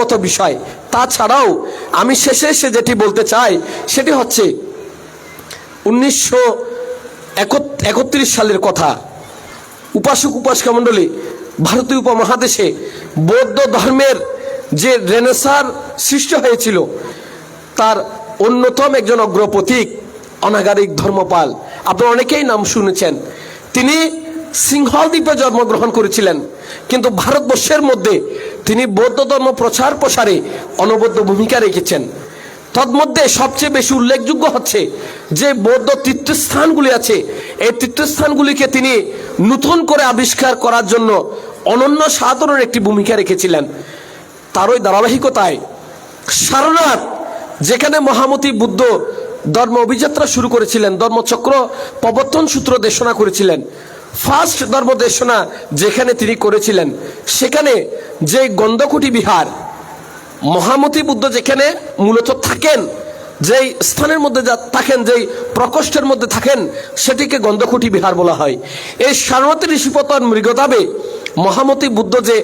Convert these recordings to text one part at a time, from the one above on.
মতো বিষয়। তাছাড়াও আমি শেষে এসে যেটি বলতে চাই, সেটি হচ্ছে উনিশশো একত্রিশ সালের কথা। উপাসক উপাসকা মণ্ডলী, ভারতীয় উপমহাদেশে বৌদ্ধ ধর্মের যে রেনেসার সৃষ্টি হয়েছিল, তার অন্যতম একজন অগ্রপথিক অনাগারিক ধর্মপাল। আপনারা অনেকেই নাম শুনেছেন। তিনি সিংহল দ্বীপে জন্মগ্রহণ করেছিলেন। কিন্তু ভারতবর্ষের মধ্যে তিনি বৌদ্ধ ধর্ম প্রচার প্রসারে অনবদ্য ভূমিকা রেখেছেন। তন্মধ্যে সবচেয়ে বেশি উল্লেখযোগ্য হচ্ছে যে বৌদ্ধ তীর্থস্থানগুলি আছে, এই তীর্থস্থানগুলিকে তিনি নতুন করে আবিষ্কার করার জন্য অনন্য সাধনের একটি ভূমিকা রেখেছিলেন। তারই ধারাবাহিকতায় সারনাথ, যেখানে মহামতি বুদ্ধ ধর্ম অভিযাত্রা শুরু করেছিলেন, ধর্মচক্র প্রবর্তন সূত্র দেশনা করেছিলেন। ফার্স্ট ধর্মদেশনা যেখানে তিনি করেছিলেন, সেখানে যে গন্ধকুটি বিহার, মহামতি বুদ্ধ যেখানে মূলত থাকেন, যেই স্থানের মধ্যে যা থাকেন, যেই প্রকোষ্ঠের মধ্যে থাকেন, সেটিকে গন্ধকুটি বিহার বলা হয়। এই সারমতী ঋষিপতন মৃগতাবে মহামতি বুদ্ধ যে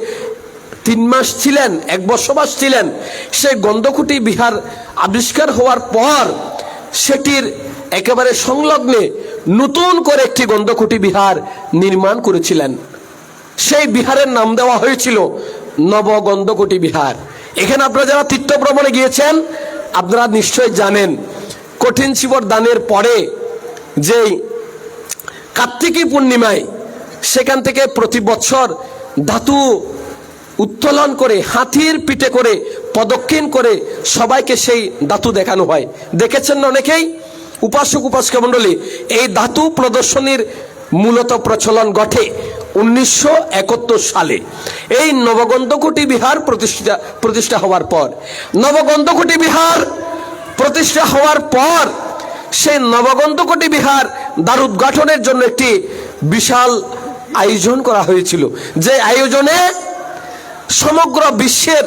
তিন মাস ছিলেন, এক বসবাস ছিলেন, সেই গন্ধকুটি বিহার আবিষ্কার হওয়ার পর, সেটির একেবারে সংলগ্নে নতুন করে একটি গন্ধকুটি বিহার নির্মাণ করেছিলেন। সেই বিহারের নাম দেওয়া হয়েছিল নবগন্ধকুটি বিহার। এখানে আপনারা যারা তীর্থ ভ্রমণে গিয়েছেন, আপনারা নিশ্চয় জানেন, কঠিন শিবর দানের পরে যেই কার্তিকী পূর্ণিমায় সেখান থেকে প্রতি বছর ধাতু উত্তোলন করে, হাতির পিঠে করে প্রদক্ষিণ করে সবাইকে সেই ধাতু দেখানো হয়। দেখেছেন অনেকেই? উপাসক উপাসকা মণ্ডলী, এই ধাতু প্রদর্শনীর মূলত প্রচলন ঘটে উনিশশো একাত্তর সালে। এই নবগন্ধকুটি বিহার প্রতিষ্ঠা প্রতিষ্ঠা হওয়ার পর। নবগন্ধকুটি বিহার প্রতিষ্ঠা হওয়ার পর সেই নবগন্ধকুটি বিহার দ্বার উদ্ঘাটনের জন্য একটি বিশাল আয়োজন করা হয়েছিল, যে আয়োজনে সমগ্র বিশ্বের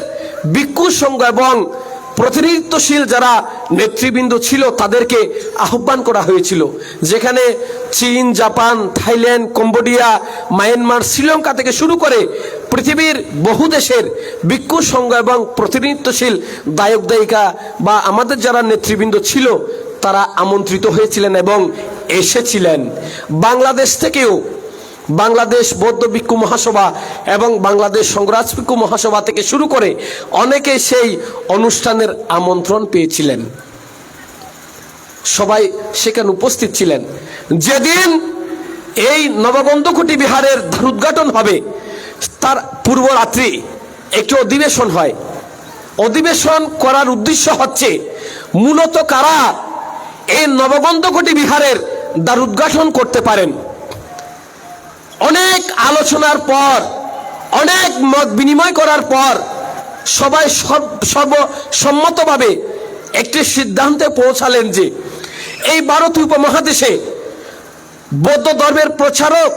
ভিক্ষু সংঘ এবং প্রতিনিধিত্বশীল যারা নেতৃবৃন্দ ছিল, তাদেরকে আহ্বান করা হয়েছিল। যেখানে চীন, Japan, Thailand, Cambodia, Myanmar, Sri Lanka থেকে শুরু করে পৃথিবীর বহু দেশের ভিক্ষু সংঘ এবং প্রতিনিধিত্বশীল দায়ক দায়িকা বা আমাদের যারা নেতৃবৃন্দ ছিল, তারা আমন্ত্রিত হয়েছিলেন এবং এসেছিলেন। বাংলাদেশ থেকেও বাংলাদেশ বৌদ্ধ ভিক্ষু মহাসভা এবং বাংলাদেশ সংগ্রাজ ভিক্ষু মহাসভা থেকে শুরু করে অনেকে সেই অনুষ্ঠানের আমন্ত্রণ পেয়েছিলেন। সবাই সেখানে উপস্থিত ছিলেন। যেদিন এই নবগন্ধকুটি বিহারের উদ্ঘাটন হবে, তার পূর্ব রাত্রি একটি অধিবেশন হয়। অধিবেশন করার উদ্দেশ্য হচ্ছে, মূলত কারা এই নবগন্ধকুটি বিহারের দ্বার উদ্ঘাটন করতে পারেন? অনেক আলোচনার পর, অনেক মত বিনিময় করার পর, সবাই সর্ব- সর্বসম্মতভাবে একটি সিদ্ধান্তে পৌঁছালেন যে এই ভারতীয় উপমহাদেশে বৌদ্ধ ধর্মের প্রচারক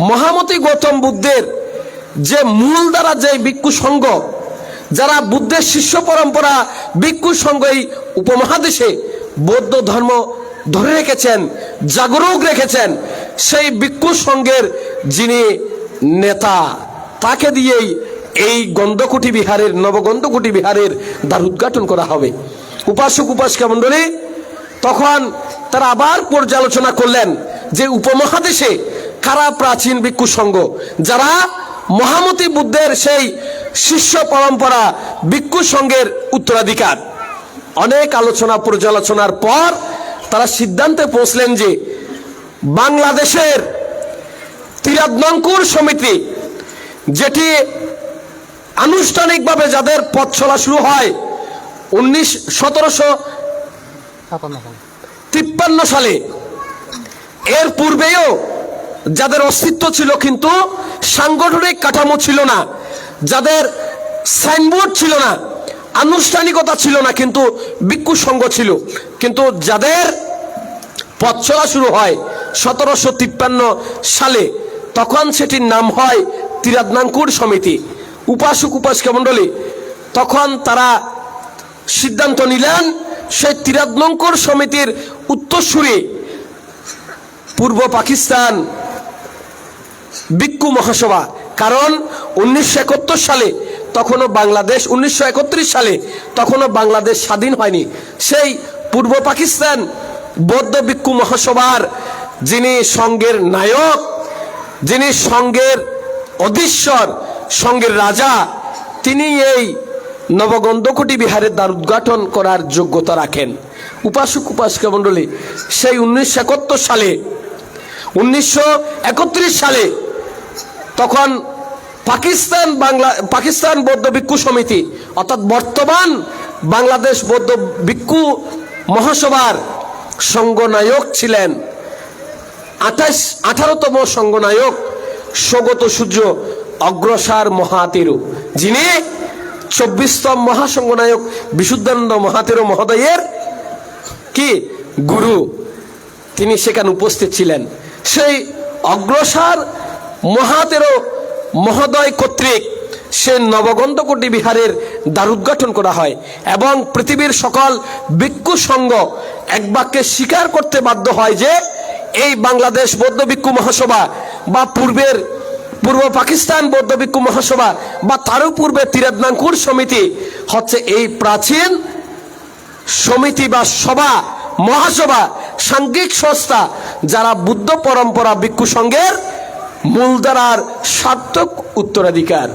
মহামতি গৌতম বুদ্ধের যে মূল দ্বারা যে ভিক্ষু সংঘ, যারা বুদ্ধের শিষ্য পরম্পরা ভিক্ষু সংঘ এই উপমহাদেশে বৌদ্ধ ধর্ম ধরে রেখেছেন, জাগরুক রেখেছেন, সেই ভিক্ষু সংঘের যিনি নেতা, তাকে দিয়েই এই গন্ধকুটি বিহারের, নবগন্ধকুটি বিহারের দ্বার উদ্ঘাটন করা হবে। উপাসক, উপাসকা মণ্ডলী, তখন তারা আবার পর্যালোচনা করলেন যে উপমহাদেশে কারা প্রাচীন ভিক্ষু সংঘ, যারা মহামতি বুদ্ধের সেই শিষ্য পরম্পরা ভিক্ষু সংঘের উত্তরাধিকার। অনেক আলোচনা, পর্যালোচনার পর তারা সিদ্ধান্তে পৌঁছলেন যে বাংলাদেশের তিরাদনঙ্কুর সমিতি, যেটি আনুষ্ঠানিকভাবে যাদের পথ চলা শুরু হয় উনিশ সতেরোশো তিপ্পান্ন সালে। এর পূর্বেও যাদের অস্তিত্ব ছিল কিন্তু সাংগঠনিক কাঠামো ছিল না, যাদের সাইনবোর্ড ছিল না, আনুষ্ঠানিকতা ছিল না, কিন্তু ভিক্ষু সংঘ ছিল। কিন্তু যাদের পথ চলা শুরু হয় সতেরোশো তিপ্পান্ন সালে তখন সেটির নাম হয় তিরাদনাঙ্কুর সমিতি। উপাসক উপাসকা মণ্ডলী। তখন তারা সিদ্ধান্ত নিলেন সেই তিরাদনঙ্কর সমিতির উত্তরসূরি, পূর্ব পাকিস্তান ভিক্ষু মহাসভা। কারণ উনিশশো একাত্তর সালে তখনও বাংলাদেশ, উনিশশো সালে তখনও বাংলাদেশ স্বাধীন হয়নি। সেই পূর্ব পাকিস্তান বৌদ্ধ ভিক্ষু মহাসভার যিনি সঙ্গের নায়ক যিনি সঙ্গের অধীশ্বর, সঙ্গের রাজা, তিনি এই নবগন্ধকুটি বিহারের দ্বার উদ্ঘাটন করার যোগ্যতা রাখেন। উপাসক, উপাসিকা মণ্ডলী, সেই উনিশশো একাত্তর সালে, উনিশশো একত্রিশ সালে তখন পাকিস্তান বাংলা, পাকিস্তান বৌদ্ধ ভিক্ষু সমিতি, অর্থাৎ বর্তমান বাংলাদেশ বৌদ্ধ ভিক্ষু মহাসভার সঙ্গনায়ক ছিলেন। আঠাশ, আঠারোতম সঙ্গনায়ক স্বগত সূর্য অগ্রসার মহাতেরু। যিনি চব্বিশতম মহাসংঘনায়ক বিশুদ্ধানন্দ মহাতেরু মহোদয়ের কি? গুরু। তিনি সেখানে উপস্থিত ছিলেন। সেই অগ্রসার মহাতেরো মহোদয় কর্তৃক সে নবগন্ধকোটি বিহারের দ্বারুদ্ঘাটন করা হয় এবং পৃথিবীর সকল ভিক্ষু সংঘ এক বাক্যে স্বীকার করতে বাধ্য হয় যে এই বাংলাদেশ বৌদ্ধ ভিক্ষু মহাসভা বা পূর্বের পূর্ব পাকিস্তান বৌদ্ধ ভিক্ষু মহাসভা বা তারও পূর্বে তিরাদনাঙ্কুর সমিতি হচ্ছে এই প্রাচীন সমিতি বা সভা, মহাসভা, সাংঘিক সংস্থা যারা বুদ্ধ পরম্পরা ভিক্ষু সংঘের মূলধারার সার্থক উত্তরাধিকার।